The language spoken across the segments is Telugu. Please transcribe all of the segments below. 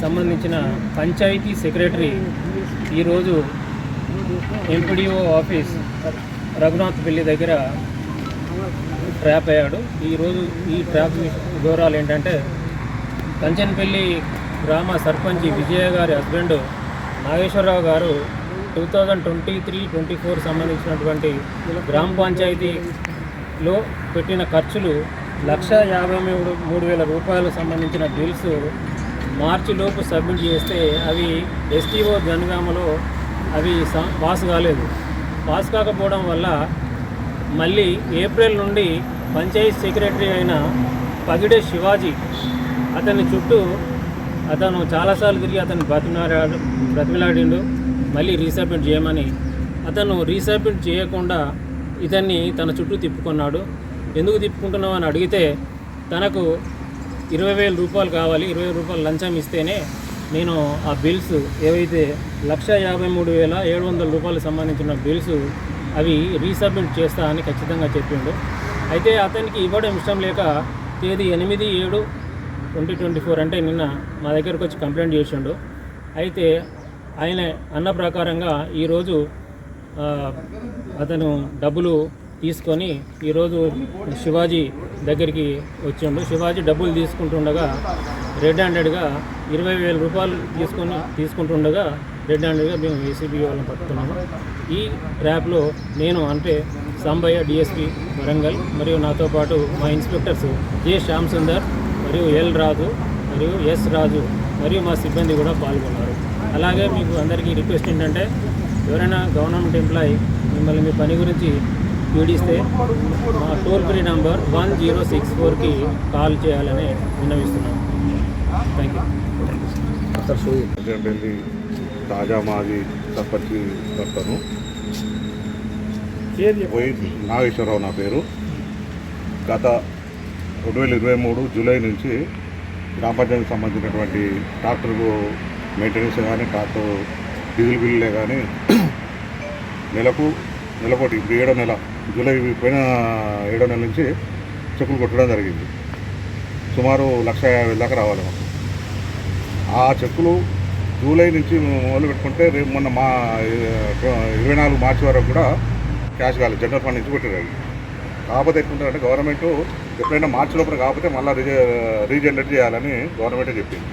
సంబంధించిన పంచాయతీ సెక్రటరీ ఈరోజు ఎంపీడీఓ ఆఫీస్ రఘునాథ్ పెళ్ళి దగ్గర ట్రాప్ అయ్యాడు. ఈరోజు ఈ ట్రాప్ వివరాలు ఏంటంటే కంచన్పల్లి గ్రామ సర్పంచ్ విజయ గారి హస్బెండ్ నాగేశ్వరరావు గారు two thousand twenty three twenty four సంబంధించినటువంటి గ్రామ పంచాయతీ లో పెట్టిన ఖర్చులు లక్ష యాభై మూడు మూడు వేల రూపాయలకు సంబంధించిన బిల్స్ మార్చి లోపు సబ్మిట్ చేస్తే అవి ఎస్టీఓ జనగామలో అవి పాస్ కాలేదు. పాస్ కాకపోవడం వల్ల మళ్ళీ ఏప్రిల్ నుండి పంచాయతీ సెక్రటరీ అయిన పగిడే శివాజీ అతని చుట్టూ అతను చాలాసార్లు తిరిగి అతను బ్రతిమలాడాడు బ్రతిమలాడిండు మళ్ళీ రీసబ్మిట్ చేయమని. అతను రీసబ్మిట్ చేయకుండా ఇతన్ని తన చుట్టూ తిప్పుకున్నాడు. ఎందుకు తిప్పుకుంటున్నావు? అని అడిగితే తనకు ఇరవై వేల రూపాయలు కావాలి. ఇరవై రూపాయలు లంచం ఇస్తేనే నేను ఆ బిల్స్ ఏవైతే లక్ష యాభై మూడు వేల ఏడు వందల రూపాయలకు సంబంధించిన బిల్స్ అవి రీసబ్మిట్ చేస్తా అని ఖచ్చితంగా చెప్పిండు. అయితే అతనికి ఇవ్వడం ఇష్టం లేక తేదీ ఎనిమిది ఏడు ట్వంటీ ట్వంటీ ఫోర్ అంటే నిన్న మా దగ్గరకు వచ్చి కంప్లైంట్ చేసిండు. అయితే ఆయన అన్న ప్రకారంగా ఈరోజు అతను డబ్బులు తీసుకొని ఈరోజు శివాజీ దగ్గరికి వచ్చిండు. శివాజీ డబ్బులు తీసుకుంటుండగా రెడ్ హ్యాండెడ్గా ఇరవై వేల రూపాయలు తీసుకొని తీసుకుంటుండగా రెడ్ హ్యాండెడ్గా మేము ఏసీబీ వాళ్ళని పట్టుకున్నాము. ఈ ర్యాప్లో నేను అంటే సాంబయ్య డిఎస్పి వరంగల్ మరియు నాతో పాటు మా ఇన్స్పెక్టర్స్ జె శ్యామ్ సుందర్ మరియు ఎల్ రాజు మరియు ఎస్ రాజు మరియు మా సిబ్బంది కూడా పాల్గొన్నారు. అలాగే మీకు అందరికీ రిక్వెస్ట్ ఏంటంటే ఎవరైనా గవర్నమెంట్ ఎంప్లాయీ మిమ్మల్ని మీ పని గురించి పీడిస్తే మా toll free number one zero six ఫోర్కి కాల్ చేయాలని విన్నవిస్తున్నాం థ్యాంక్ యూ ఢిల్లీ తాజా మాజీ సర్పంచ్ భర్తను పోయి నాగేశ్వరరావు నా పేరు. గత రెండు వేల ఇరవై మూడు జూలై నుంచి గ్రామ పంచాయతీకి సంబంధించినటువంటి ట్రాక్టర్ మెయింటెనెన్స్ కానీ ట్రాక్టర్ డీజిల్ బిల్లులే కానీ నెలకు నెలకోటి ఇప్పుడు ఏడో నెల జూలై పోయిన ఏడో నెల నుంచి చెక్కులు కొట్టడం జరిగింది. సుమారు లక్ష యాభై దాకా రావాలి మాకు. ఆ చెక్కులు జూలై నుంచి మొదలు పెట్టుకుంటే రేపు మొన్న మా ఇరవై నాలుగు మార్చి వరకు కూడా క్యాష్ కాలేదు జనరల్ ఫండ్ నుంచి కొట్టారు కాకపోతే ఎట్లుంటారంటే గవర్నమెంట్ ఎప్పుడైనా మార్చి లోపల కాకపోతే మళ్ళీ రీజనరేట్ చేయాలని గవర్నమెంటే చెప్పింది.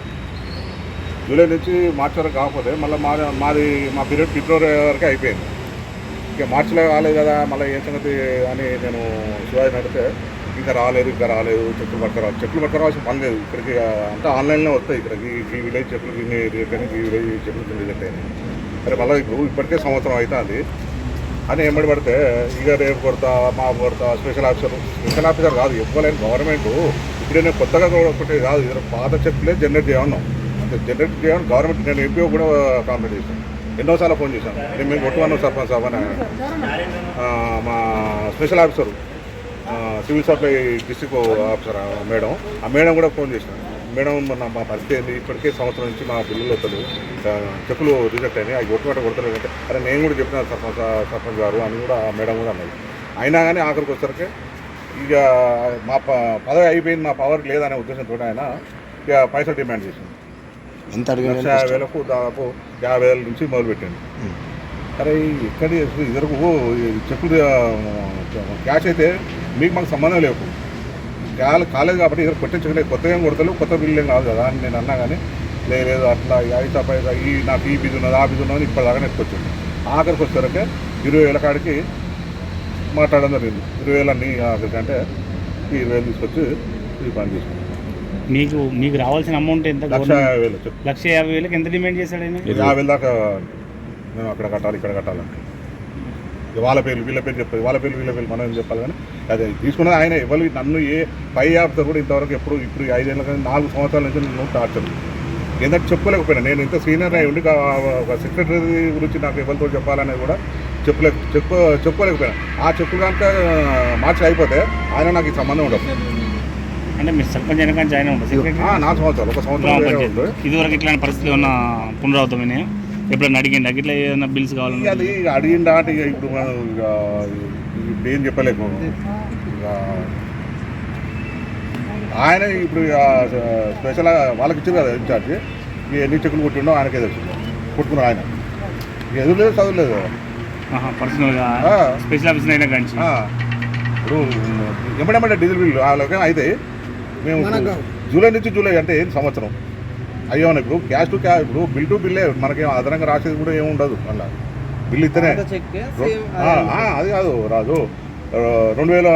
జూలై నుంచి మార్చి వరకు కాకపోతే మళ్ళీ మా మాది మా పీరియడ్ ఫిబ్రవరి వరకు అయిపోయింది. ఇక మార్చిలో కాలేదు కదా మళ్ళీ ఏం సంగతి అని నేను శివాజీని అడిగితే ఇంకా రాలేదు ఇంకా రాలేదు చెట్లు పట్టుకురావాలి చెట్లు పట్టుకురావాల్సిన పని లేదు. ఇక్కడికి అంతా ఆన్లైన్లో వస్తాయి ఇక్కడికి ఈ విలేజ్ చెట్లు ఇన్ని కానీ ఈ విలేజ్ చెట్లు కింద రేట్ సరే మళ్ళీ ఇప్పుడు ఇప్పటికే సంవత్సరం అవుతుంది. అని ఏమడి పడితే ఇక రేపు కొడతా మా కొడతా స్పెషల్ ఆఫీసర్ స్పెషల్ ఆఫీసర్ కాదు ఇవ్వలేని గవర్నమెంట్. ఇప్పుడు కొత్తగా కూడా ఒకటి కాదు ఇది పాత చెట్లే జనరేట్ చేయమన్నాం. జనరేట్ చేయడం గవర్నమెంట్ నేను ఎంపీఓ కూడా కాంప్లైంట్ చేశాను. ఎన్నోసార్లు ఫోన్ చేశాను. నేను మేము కొట్టుకున్నాం సర్పంచ్ సాబ్ అని. మా special officer civil supply district officer madam. ఆ మేడం కూడా ఫోన్ చేశాను. మేడం మా పరిస్థితి ఏంది? ఇప్పటికే సంవత్సరం నుంచి మా బిల్లులు వద్దలు చెప్పులు రిజెక్ట్ అయినాయి. అవి కొట్టుకుంటే కొడతారు అంటే. అరే నేను కూడా చెప్పిన సర్పంచ్ సర్పంచ్ గారు అని కూడా ఆ మేడం కూడా అన్నది అయినా కానీ ఆఖరికి వచ్చరికి ఇక మా ప పదవి అయిపోయింది. మా పవర్ లేదనే ఉద్దేశంతో ఆయన ఇక పైసలు డిమాండ్ చేసింది ఎంత అడిగిన యాభై వేలకు దాదాపు యాభై వేల నుంచి మొదలుపెట్టింది అరే ఇక్కడ ఇద్దరు చెప్పులు క్యాష్ అయితే మీకు మాకు సంబంధం లేవు. కాలే కాలేదు కాబట్టి ఇద్దరు కొట్టించలేదు కొత్తగా ఏం కొడతలు కొత్త బిల్లు ఏం కాదు కదా అని నేను అన్నా కానీ "లే, లేదు అట్లా ఐదు పైసా ఈ నాకు ఈ బిజీ ఉన్నది ఆ బిజీ ఉన్నది ఇప్పటిదాకా నెట్టుకొచ్చింది ఆఖరికి వచ్చేసరికి ఇరవై వేల కాడికి మాట్లాడడం జరిగింది. ఇరవై వేలు అన్ని ఆఖరికి అంటే ఈ ఇరవై వేలు తీసుకొచ్చి ఈ పని చేసుకున్నాం మీకు మీకు రావాల్సిన అమౌంట్ ఎంత? లక్ష యాభై వేలు చెప్పు. లక్ష యాభై వేలకు ఎంత డిమాండ్ చేశాడు ఆయన? యాభై వేల దాకా మేము అక్కడ కట్టాలి ఇక్కడ కట్టాలంటే ఇక వాళ్ళ పేర్లు వీళ్ళ పేరు చెప్పాలి వాళ్ళ పేర్లు వీళ్ళ పేర్లు మనం ఏం చెప్పాలి కానీ అదే తీసుకున్నది ఆయన. ఎవరు నన్ను ఏ పై ఆఫీసర్ కూడా ఇంతవరకు ఎప్పుడు ఇప్పుడు ఈ ఐదేళ్ళ కానీ నాలుగు సంవత్సరాల నుంచి నేను టార్చర్ ఏంటంటే చెప్పుకోలేకపోయినా నేను ఇంత సీనియర్ అయి ఉండి కా- ఒక సెక్రటరీ గురించి నాకు ఎవరితో చెప్పాలనేది కూడా చెప్పలే చెప్పు చెప్పుకోలేకపోయినా. ఆ చెప్పు కనుక మార్చి అయిపోతే ఆయన నాకు ఈ సంబంధం ఉండదు. అంటే మీరు సర్పంచ్ అయినా కానీ జాయిన్ అవ్వండి. నాలుగు సంవత్సరాలు ఒక సంవత్సరం ఇదివరకు ఇట్లాంటి పరిస్థితులు ఏమన్నా పునరావృతమైనాయి ఎప్పుడన్నా అడిగిండి? ఇట్లా ఏదైనా బిల్స్ కావాలన్నా? అది ఇక అడిగిందా అంటే ఇప్పుడు మనం ఇప్పుడు ఏం చెప్పలేకు ఇక ఆయన ఇప్పుడు స్పెషల్ వాళ్ళకి ఇచ్చారు కదా ఇన్ఛార్జ్. ఎన్ని చెక్కులు కొట్టిండో ఆయనకే తెలుసు. కొట్టుకున్నాడు ఆయన. ఎదురు లేదు చదువు లేదు. పర్సనల్గా. స్పెషల్ ఆఫీసర్ అయినా ఆ, ఇప్పుడు ఎమ్మడెమ్మడే డీజిల్ బిల్లు వాళ్ళకి అయితే మేము జూలై నుంచి జూలై అంటే ఏం సంవత్సరం? అయ్యో ఇప్పుడు క్యాష్ టు క్యాష్ ఇప్పుడు బిల్ టు బిల్లే మనకేం అదనంగా రాసేది కూడా ఏమి ఉండదు మళ్ళీ. బిల్ ఇస్తేనే అది కాదు రాజు. రెండు వేల